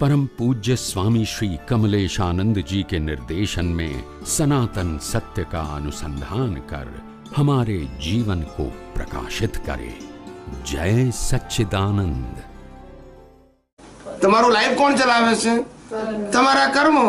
परम पूज्य स्वामी श्री कमलेशानंद जी के निर्देशन में सनातन सत्य का अनुसंधान कर हमारे जीवन को प्रकाशित करे जय सच्चिदानंद તમારું લાઈફ કોણ ચલાવે છે તમારા કર્મો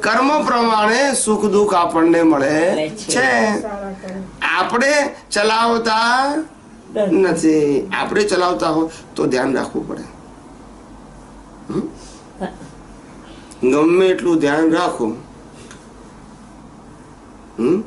કર્મ પ્રમાણે સુખ દુઃખ આપણને મળે છે આપણે ચલાવતા નથી આપણે ચલાવતા હો તો ધ્યાન રાખવું પડે ગમે એટલું ધ્યાન રાખો. હમ?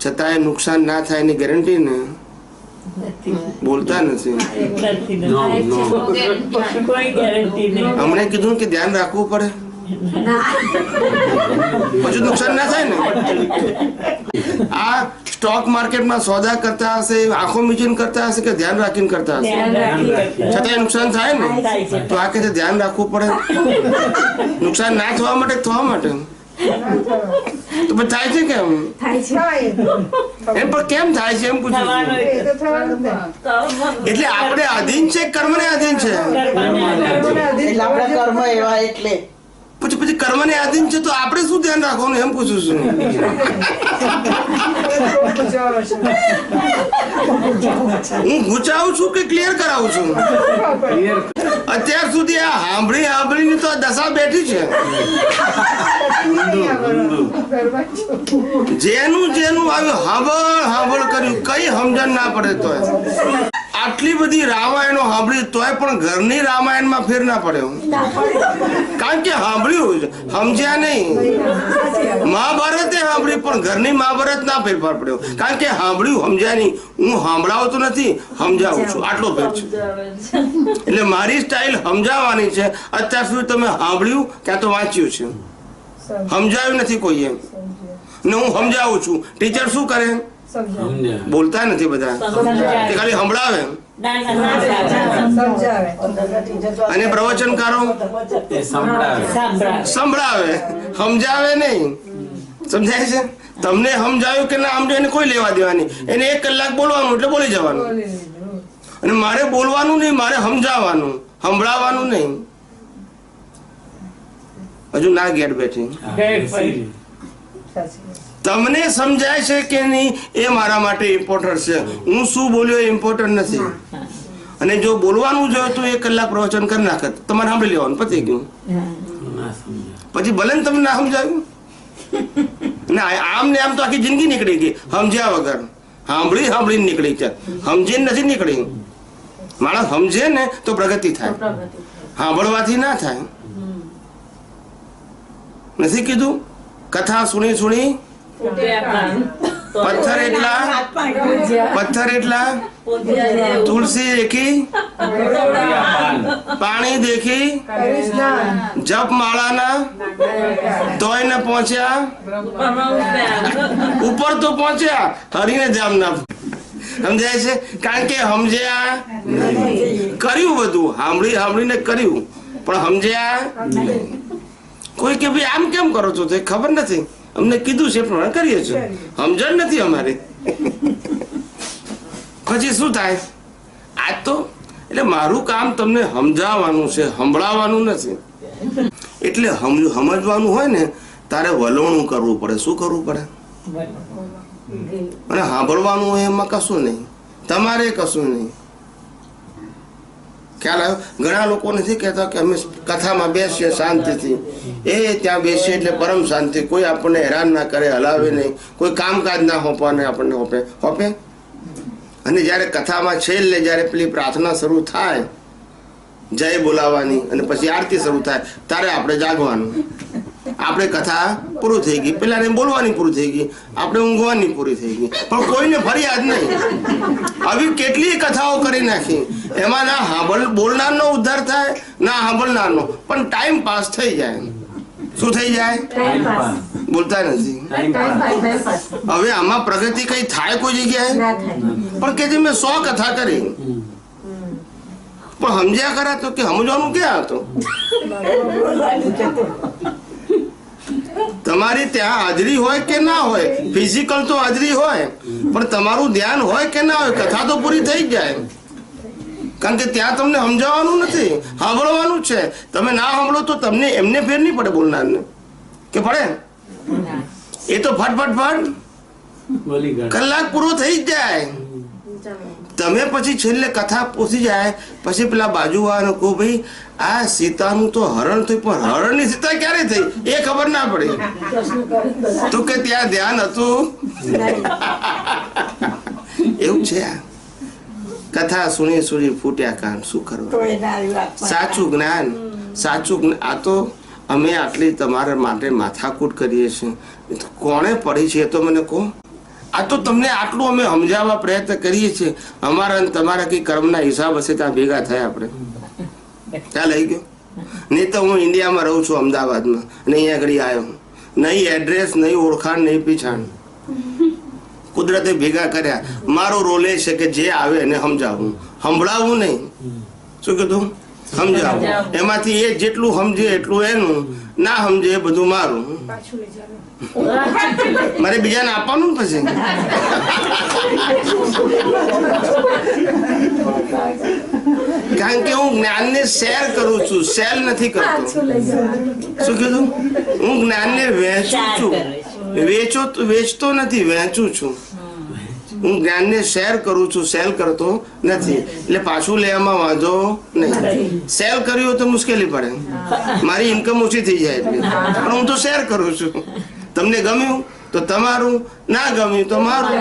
છતાંય નુકસાન ના થાય એની ગેરંટી ને બોલતા નથી. હમણાં કીધું કે ધ્યાન રાખવું પડે. પછી નુકસાન ના થાય ને? સ્ટોક માર્કેટમાં સોદા કરતા હશે આંખો મીચીને કરતા હશે કે ધ્યાન રાખીને કરતા હશે? છતાં નુકસાન થાય ને? તો આ કે ધ્યાન રાખવું પડે? નુકસાન ના થવા માટે થવા માટે? તો પણ થાય છે કેમ? એમ પણ કેમ થાય છે? એમ પૂછું એટલે આપણે અધીન છે કર્મ કર્મને અધીન છે? આપણા કર્મ એવા એટલે. પછી પછી કર્મને આધીન છે તો આપણે શું ધ્યાન રાખવાનું એમ પૂછું છું. હું ગુચાવું છું કે ક્લિયર કરાવું છું? અત્યાર સુધી આ સાંભળી સાંભળીને તો આ દશા બેઠી છે. જેનું જેનું આવ્યું હાંભળ હાંભળ કર્યું, કઈ સમજણ ના પડે તોય. આટલી બધી રામાયણો સાંભળી તોય પણ ઘરની રામાયણમાં ફેર ના પડ્યો. કારણ કે સાંભળ્યું સમજ્યા નહીં. મહાભારતે સાંભળ્યું પણ ઘરની મહાભારત ના ફેરફાર પડ્યો. કારણ કે સાંભળ્યું સમજ્યા નહીં. હું સાંભળાવતો નથી સમજાવું છું. આટલો ફેર છે. એટલે મારી સ્ટાઇલ સમજાવવાની છે. અત્યાર સુધી તમે સાંભળ્યું ક્યાં તો વાંચ્યું છે. સમજાવ્યું નથી કોઈએ ને હું સમજાવું છું. ટીચર શું કરે? બોલતા નથી બધા. તે ખાલી સાંભળાવે. અને પ્રવચનકારો? સંભળાવે. સમજાવે નહીં. સમજાય છે? તમને સમજાવ્યું કે ના સમજાય એને કોઈ લેવા દેવાની. એને એક કલાક બોલવાનું એટલે બોલી જવાનું. અને મારે બોલવાનું નહીં મારે સમજાવવાનું. સંભળાવવાનું નહીં. હજુ ના ગેટ બેઠી. તમને સમજાય છે કે નહીં એ મારા માટે ઇમ્પોર્ટન્ટ છે. હું શું બોલ્યો એ ઇમ્પોર્ટન્ટ નથી. અને જો બોલવાનું જોયું તો એક કલાક પ્રવચન કરી નાખત તમારે સાંભળી લેવાનું પતી ગયું. પછી ભલે ને તમને ના સમજાયું. ને આમ ને આમ તો આખી જિંદગી નીકળી ગઈ. સમજ્યા વગર. સાંભળી સાંભળીને નીકળી છે. સમજીને નથી નીકળી. માણસ સમજે ને તો પ્રગતિ થાય. સાંભળવાથી ના થાય. નથી કીધું? કથા સુણી સુણી પથ્થર એટલા? પથ્થર એટલા? તુલસી દેખી પાણી દેખી? જપ માળાના તોય ને પહોંચ્યા ઉપર તો પહોંચ્યા. હરીને જામ ના સમજાય છે? કારણ કે સમજ્યા કર્યું બધું. સાંભળી સાંભળીને કર્યું. પણ સમજ્યા કોઈ કે ભાઈ આમ કેમ કરો છો? તે ખબર નથી. અમને કીધું છે પ્રમાણે કરીએ છીએ. સમજણ નથી અમારી. પછી શું થાય? આજ તો એટલે મારું કામ તમને સમજાવવાનું છે સંભળાવવાનું નથી. એટલે સમજવાનું હોય ને તારે વલોણું કરવું પડે. શું કરવું પડે? અને સાંભળવાનું હોય એમાં કશું નહીં. તમારે કશું નહીં. ખ્યાલ આવ્યો? ઘણા લોકો નથી કહેતા કે અમે કથામાં બેસીએ શાંતિથી. એ ત્યાં બેસીએ એટલે પરમ શાંતિ. કોઈ આપણને હેરાન ના કરે, હલાવે નહીં. કોઈ કામકાજ ના હોપાને આપણને હોપે. હોપે? અને જ્યારે કથામાં છેલ્લે જ્યારે પેલી પ્રાર્થના શરૂ થાય, જય બોલાવાની અને પછી આરતી શરૂ થાય, ત્યારે આપણે જાગવાનું. આપણે કથા પૂરું થઈ ગઈ. પેલાને બોલવાની પૂરી થઈ ગઈ. આપણે ઊંઘવાની પૂરી થઈ ગઈ. પણ કોઈને ફરિયાદ નહીં. આવી કેટલી કથાઓ કરી નાખી. એમાં ના હાંભળ બોલનારનો ઉદ્ધાર થાય ના સાંભળનારનો પણ ટાઈમ પાસ થઈ જાય. શું થઈ જાય? બોલતા નથી. હવે આમાં પ્રગતિ કઈ થાય કોઈ જગ્યાએ? પણ કે મેં સો કથા કરી. પણ સમજ્યા ખરા તો કે સમજવાનું ક્યાં હતું? તમારી ત્યાં હાજરી હોય કે ના હોય? ફિઝિકલ તો હાજરી હોય પણ તમારું ધ્યાન હોય કે ના હોય કથા તો પૂરી થઈ જાય. કારણ કે ત્યાં તમને સમજાવવાનું નથી સાંભળવાનું છે. તમે ના સાંભળો તો તમને એમને ફેર નહીં પડે બોલનારને. કે પડે? એ તો ફટ ફટ ફટ. કલાક પૂરો થઈ જ જાય. તમે પછી છેલ્લે કથા પોસી જાય પછી પેલા બાજુવાળાને કહો ભાઈ આ સીતાનું તો હરણ થયું પણ હરણની સીતા ક્યારે થઈ? એ ખબર ના પડી. તો કે ત્યાં ધ્યાન હતું. એવું છે આ. કથા સુણી સુણી ફૂટ્યા કાન શું કરવું સાચું જ્ઞાન સાચું આ તો અમે આટલી તમારા માટે માથાકૂટ કરીએ છીએ. કોણે પડી છે એ તો મને કહો. આ તો તમને આટલું અમે સમજાવવા પ્રયત્ન કરીએ છીએ. અમારા અને તમારા કઈ કર્મના હિસાબ હશે ત્યાં ભેગા થયા આપણે. ત્યાં લઈ ગયો? નહીં તો હું ઇન્ડિયામાં રહું છું અમદાવાદમાં. અને અહીંયા આગળ આવ્યો નહીં એડ્રેસ, નહીં ઓળખાણ, નહીં પીછાણ. કુદરતે ભેગા કર્યા. મારો રોલ એ છે કે જે આવે એને સમજાવવું સંભળાવવું નહીં. શું કીધું? સમજાવવું એમાંથી એ જેટલું સમજે એટલું એનું. ના સમજે એ બધું મારું. મારે બીજાને આપવાનું પછી? કારણ કે હું જ્ઞાનને શેર કરું છું સેલ નથી કરતો. શું કીધું? હું જ્ઞાનને વહેંચું છું. વેચો વેચતો નથી વહેંચું છું. હું જ્ઞાનને શેર કરું છું સેલ કરતો નથી. એટલે પાછું લેવામાં વાંધો નહીં. સેલ કર્યું તો મુશ્કેલી પડે. મારી ઇન્કમ ઓછી થઈ જાય એટલે. પણ હું તો શેર કરું છું. તમને ગમ્યું તો તમારું, ના ગમ્યું તો મારું.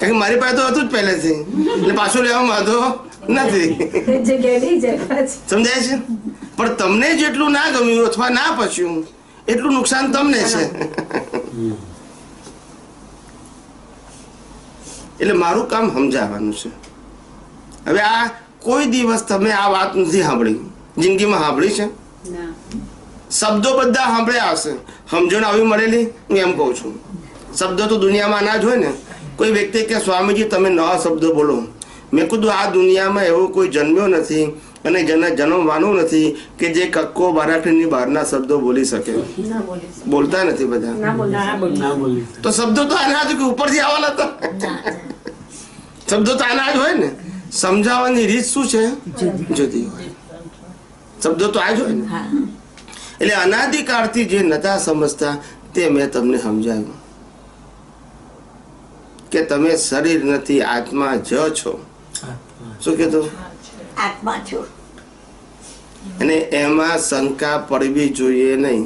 કારણ મારી પાસે તો હતું જ પહેલેથી. એટલે પાછું લેવામાં વાંધો નથી. સમજાય છે? પણ તમને જેટલું ના ગમ્યું અથવા ના પચ્યું, એટલું નુકસાન તમને છે. એટલે મારું કામ સમજાવવાનું છે. હવે આ કોઈ દિવસ તમે આ વાત નથી સાંભળી. જિંદગીમાં સાંભળી છે? શબ્દો બધા સાંભળ્યા હશે. સમજણ આવી મળેલી? હું એમ કહું છું. શબ્દો તો દુનિયામાં ના જ હોય ને કોઈ વ્યક્તિ કે સ્વામીજી તમે નવા શબ્દો બોલો. મેં કીધું આ દુનિયામાં એવો કોઈ જન્મ્યો નથી અને જેને જન્મવાનું નથી કે જે કક્કો બારાઠીની બહારના શબ્દો બોલી શકે. બોલતા નથી બધા. તો શબ્દો તો આના ઉપરથી આવવાના હતા. શબ્દો તો આના જ હોય ને સમજાવવાની રીત શું છે? જુદી હોય. શબ્દો તો આ જ હોય ને. એટલે અનાદિકાળથી જે નતા સમજતા તે મેં તમને સમજાવ્યું. કે તમે શરીર નથી આત્મા જ છો. શું કીધું આત્મા છો. અને એમાં શંકા પડવી જોઈએ નહીં.